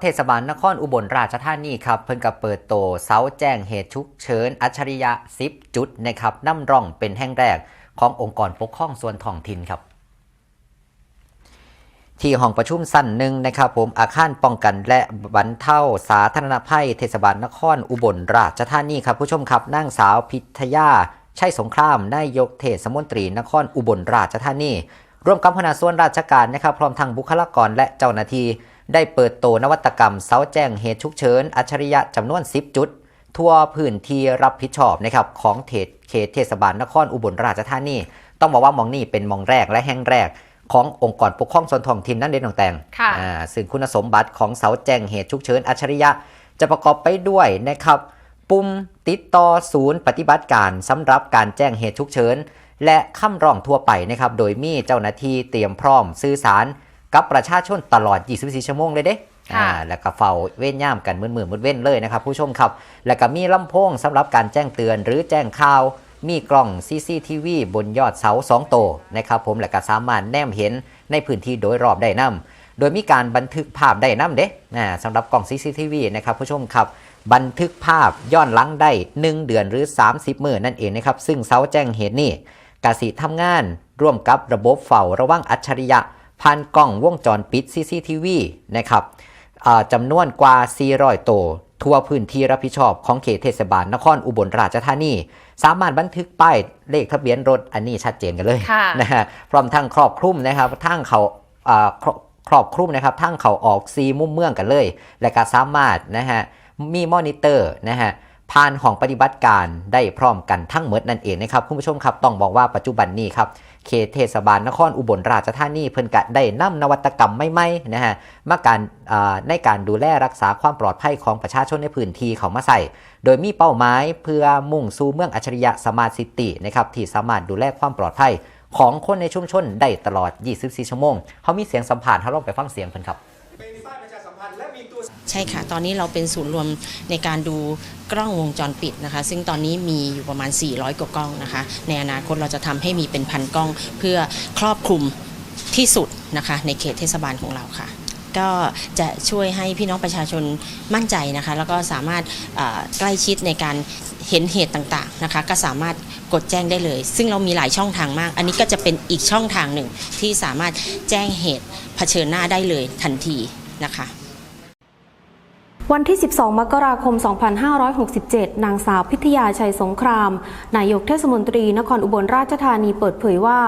เทศบาลนครอุบลราชธานีครับเพิ่นกับเปิดโตเสาแจ้งเหตุฉุกเฉินอัจฉริยะ10จุดนะครับนำร่องเป็นแห่งแรกขององค์กรปกครองส่วนท้องถิ่นครับ ที่ห้องประชุมสั้นหนึ่งนะครับผมอาคารป้องกันและบรรเทาสาธารณภัย เทศบาลนครอุบลราชธานีครับผู้ชมครับนางสาวพิทยาชัยสงครามนายกเทศมนตรีนครอุบลราชธานีร่วมกับคณะส่วนราชการนะครับ พร้อมทางบุคลากรและเจ้าหน้าที่ ได้เปิดโตนวัตกรรมเสาแจ้งเหตุฉุกเฉินอัจฉริยะจำนวน 10 จุด ทั่วพื้นที่รับผิดชอบนะครับของเทศเขตเทศบาลนครอุบลราชธานีต้องบอกว่าหมองนี่เป็นหมองแรกและแห่งแรกขององค์กรปกครองส่วนท้องถิ่นนั่นเองน้องแตงค่ะอ่าซึ่งคุณสมบัติของเสาแจ้งเหตุฉุกเฉินอัจฉริยะ จะประกอบไปด้วยนะครับปุ่มติดต่อศูนย์ปฏิบัติการสำหรับการแจ้งเหตุฉุกเฉินและคำร้องทั่วไปนะครับ โดยมีเจ้าหน้าที่เตรียมพร้อมสื่อสาร กับประชาชนตลอด 24 ชั่วโมงเลยเด้ค่ะอ่าแล้วก็เฝ้าเว้นย่ามกันมือมือมือเว้นเลยนะครับ ผู้ชมครับ แล้วก็มีลำโพงสำหรับการแจ้งเตือนหรือแจ้งข่าว มีกล้อง CCTV บนยอดเสา2โตวนะครับผมและก็สามารถแนมเห็นในพื้นที่โดยรอบได้นํโดยมีการบันทึกภาพได้นํเด้นะสำหรับกล้อง CCTV นะครับผู้ชมครับ บันทึกภาพย้อนหลังได้ 1 เดือนหรือ 30มื้อนั่นเองนะครับซึ่งเสาแจ้งเหตุนี่กสิทำงานร่วมกับระบบเฝ้าระวังอัจฉริยะ ผ่านกล้องวงจรปิด CCTV นะครับอ่าจำนวนกว่า 400โตวทั่วพื้นที่รับผิดชอบของเขตเทศบาลนครอุบลราชธานี สามารถบันทึกป้ายเลขทะเบียนรถอันนี้ชัดเจนกันเลยค่ะนะฮะพร้อมทั้งครอบคลุมนะครับทั้งเขาอ่าครอบครอบคลุมนะครับทั้งเขาออกซีมุมเมืองกันเลย และก็สามารถนะฮะมีมอนิเตอร์นะฮะ ผ่านห้องปฏิบัติการได้พร้อมกันทั้งหมดนั่นเองนะครับคุณผู้ชมครับต้องบอกว่าปัจจุบันนี้ครับเขตเทศบาลนครอุบลราชธานีเพิ่นกะได้นำนวัตกรรมใหม่ๆนะฮะมาการในการดูแลรักษาความปลอดภัยของประชาชนในพื้นที่เขามาใส่ โดยมีเป้าหมายเพื่อมุ่งสู่เมืองอัจฉริยะสมาร์ทซิตี้นะครับที่สามารถดูแลความปลอดภัยของคนในชุมชนได้ตลอด 24 ชั่วโมงเขามีเสียงสัมภาษณ์เขาลองไปฟังเสียงเพิ่นครับ ช่ค่ะ ตอนนี้เราเป็นศูนย์รวมในการดูกล้องวงจรปิดนะคะ ซึ่งตอนนี้มีอยู่ประมาณ 400 กว่ากล้องนะคะ ในอนาคตเราจะทำให้มีเป็นพันกล้อง เพื่อครอบคลุมที่สุดนะคะ ในเขตเทศบาลของเราค่ะ ก็จะช่วยให้พี่น้องประชาชนมั่นใจนะคะ แล้วก็สามารถใกล้ชิดในการเห็นเหตุต่างๆนะคะ ก็สามารถกดแจ้งได้เลย ซึ่งเรามีหลายช่องทางมาก อันนี้ก็จะเป็นอีกช่องทางหนึ่งที่สามารถแจ้งเหตุเผชิญหน้าได้เลยทันทีนะคะ วันที่ 12 มกราคม 2567 นางสาวพิทยาชัยสงคราม นายกเทศมนตรีนครอุบลราชธานีเปิดเผยว่า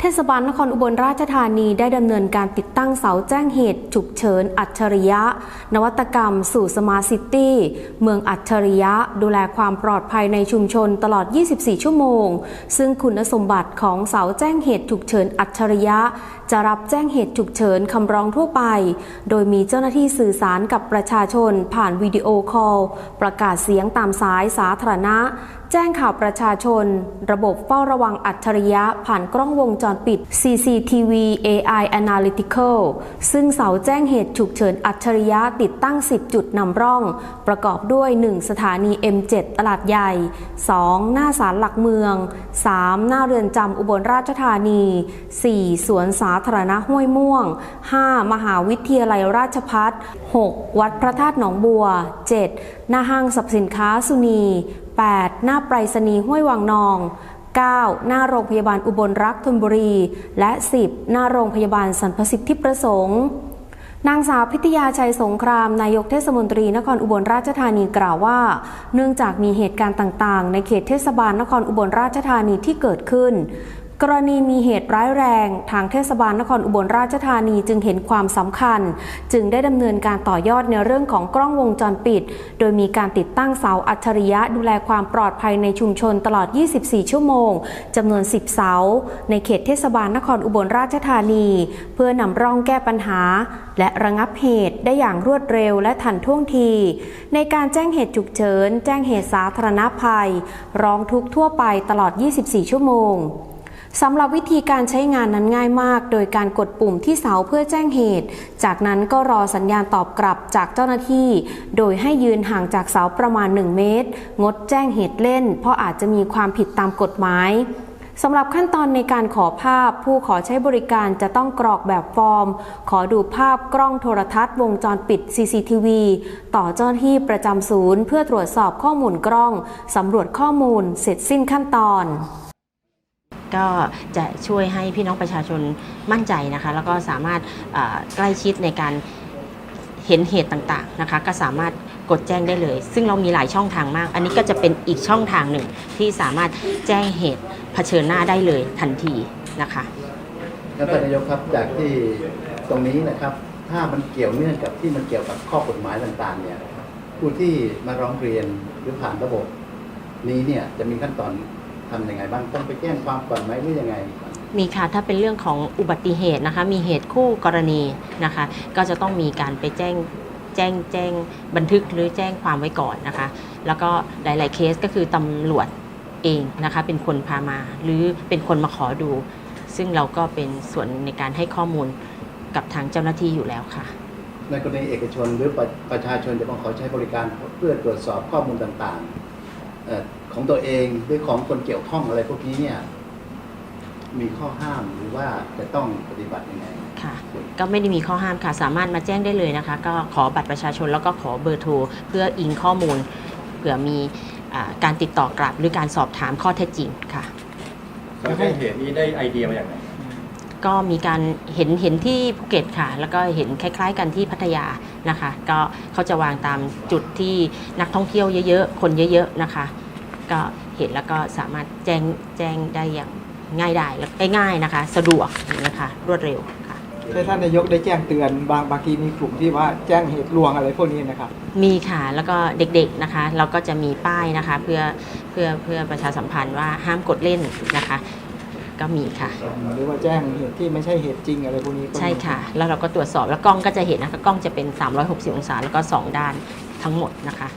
เทศบาลนครอุบลราชธานีได้ดำเนินการติดตั้งเสาแจ้งเหตุ ฉุกเฉิน อัจฉริยะ นวัตกรรม สู่สมาร์ทซิตี้ เมืองอัจฉริยะ ดูแลความปลอดภัยในชุมชนตลอด 24 ชั่วโมง ซึ่งคุณสมบัติของเสาแจ้งเหตุฉุกเฉินอัจฉริยะจะรับแจ้งเหตุฉุกเฉินคำร้องทั่วไป โดยมีเจ้าหน้าที่สื่อสารกับประชาชนผ่านวิดีโอคอล ประกาศเสียงตามสายสาธารณะ แจ้งข่าวประชาชน ระบบเฝ้าระวังอัจฉริยะผ่านกล้องวงจรปิด CCTV AI Analytical ซึ่งเสาแจ้งเหตุฉุกเฉินอัจฉริยะติดตั้ง 10 จุดนำร่อง ประกอบด้วย 1 สถานี M7 ตลาดใหญ่ 2 หน้าศาลหลักเมือง 3 หน้าเรือนจำอุบลราชธานี 4 สวนสาธารณะห้วยม่วง 5 มหาวิทยาลัยราชพัฒ 6 วัดพระธาตุหนองบัว 7 หน้าห้างสรรพสินค้าสุนี 8 หน้าไปรษณีย์ห้วยวังนอง 9 หน้าโรงพยาบาลอุบลรักธนบุรี และ 10 หน้าโรงพยาบาลสรรพสิทธิประสงค์นางสาวพิทยาชัยสงคราม นายกเทศมนตรีนครอุบลราชธานีกล่าวว่า เนื่องจากมีเหตุการณ์ต่างๆ ในเขตเทศบาลนครอุบลราชธานีที่เกิดขึ้น กรณีมีเหตุร้ายแรง ทางเทศบาลนครอุบลราชธานีจึงเห็นความสำคัญ จึงได้ดำเนินการต่อยอดในเรื่องของกล้องวงจรปิด โดยมีการติดตั้งเสาอัจฉริยะดูแลความปลอดภัยในชุมชนตลอด 24 ชั่วโมงจำนวน 10 เสา ในเขตเทศบาลนครอุบลราชธานี เพื่อนำร่องแก้ปัญหา และระงับเหตุได้อย่างรวดเร็วและทันท่วงที ในการแจ้งเหตุฉุกเฉิน แจ้งเหตุสาธารณภัย ร้องทุกข์ทั่วไปตลอด 24 ชั่วโมง สำหรับวิธีการใช้งานนั้นง่ายมาก โดยการกดปุ่มที่เสาเพื่อแจ้งเหตุ จากนั้นก็รอสัญญาณตอบกลับจากเจ้าหน้าที่ โดยให้ยืนห่างจากเสาประมาณ 1 เมตร งดแจ้งเหตุเล่น เพราะอาจจะมีความผิดตามกฎหมายสำหรับขั้นตอนในการขอภาพ ผู้ขอใช้บริการจะต้องกรอกแบบฟอร์ม ขอดูภาพกล้องโทรทัศน์วงจรปิด CCTV ต่อเจ้าหน้าที่ประจำศูนย์ เพื่อตรวจสอบข้อมูลกล้องสำรวจข้อมูลเสร็จสิ้นขั้นตอน ก็จะช่วยให้พี่น้องประชาชนมั่นใจนะคะ แล้วก็สามารถใกล้ชิดในการเห็นเหตุต่างๆนะคะ ก็สามารถกดแจ้งได้เลย ซึ่งเรามีหลายช่องทางมาก อันนี้ก็จะเป็นอีกช่องทางหนึ่งที่สามารถแจ้งเหตุเผชิญหน้าได้เลยทันทีนะคะท่านนายกครับจากที่ตรงนี้นะครับ ถ้ามันเกี่ยวเนื่องกับที่มันเกี่ยวกับข้อกฎหมายต่างๆเนี่ยผู้ที่มาร้องเรียนหรือผ่านระบบนี้เนี่ยจะมีขั้นตอน ทำยังไงบ้างต้องไปแจ้งความก่อนไหมหรือยังไง มีค่ะถ้าเป็นเรื่องของอุบัติเหตุนะคะ มีเหตุคู่กรณีนะคะ ก็จะต้องมีการไปแจ้งแจ้งแจ้งบันทึกหรือแจ้งความไว้ก่อนนะคะ แล้วก็หลาย ๆ เคสก็คือตำรวจเองนะคะ เป็นคนพามา หรือเป็นคนมาขอดู ซึ่งเราก็เป็นส่วนในการให้ข้อมูลกับทางเจ้าหน้าที่อยู่แล้วค่ะ ในกรณีเอกชนหรือประประชาชนจะมาขอใช้บริการเพื่อตรวจสอบข้อมูลต่างๆเอ่อ ของตัวเองหรือของคนเกี่ยวข้องอะไรพวกนี้เนี่ย มีข้อห้ามหรือว่าจะต้องปฏิบัติยังไงค่ะ ก็ไม่ได้มีข้อห้ามค่ะ สามารถมาแจ้งได้เลยนะคะ ก็ขอบัตรประชาชนแล้วก็ขอเบอร์โทรเพื่ออิงข้อมูลเผื่อมีอ่าการติดต่อกลับหรือการสอบถามข้อเท็จจริงค่ะแล้วให้เหตุนี้ได้ไอเดียมาอย่างไรก็มีการเห็นเห็นที่ภูเก็ตค่ะ แล้วก็เห็นคล้าย ๆ กันที่พัทยานะคะ ก็เขาจะวางตามจุดที่นักท่องเที่ยวเยอะๆ คนเยอะ ๆ นะคะ ก็เห็นแล้วก็สามารถแจ้งแจ้งได้อย่างง่ายได้และเอ้ยง่ายนะคะ สะดวกนะคะรวดเร็วค่ะให้ท่านนายกได้แจ้งเตือนบางบางทีมีกลุ่มที่ว่าแจ้งเหตุลวงอะไรพวกนี้นะครับ มีค่ะแล้วก็เด็กๆนะคะ เราก็จะมีป้ายนะคะเพื่อเพื่อเพื่อประชาสัมพันธ์ว่าห้ามกดเล่นนะคะ ก็มีค่ะ หรือว่าแจ้งเหตุที่ไม่ใช่เหตุจริงอะไรพวกนี้ก็มีใช่ค่ะ แล้วเราก็ตรวจสอบแล้วกล้องก็จะเห็นนะคะกล้องจะเป็น 360 องศาแล้วก็ 2 ด้านทั้งหมดนะคะ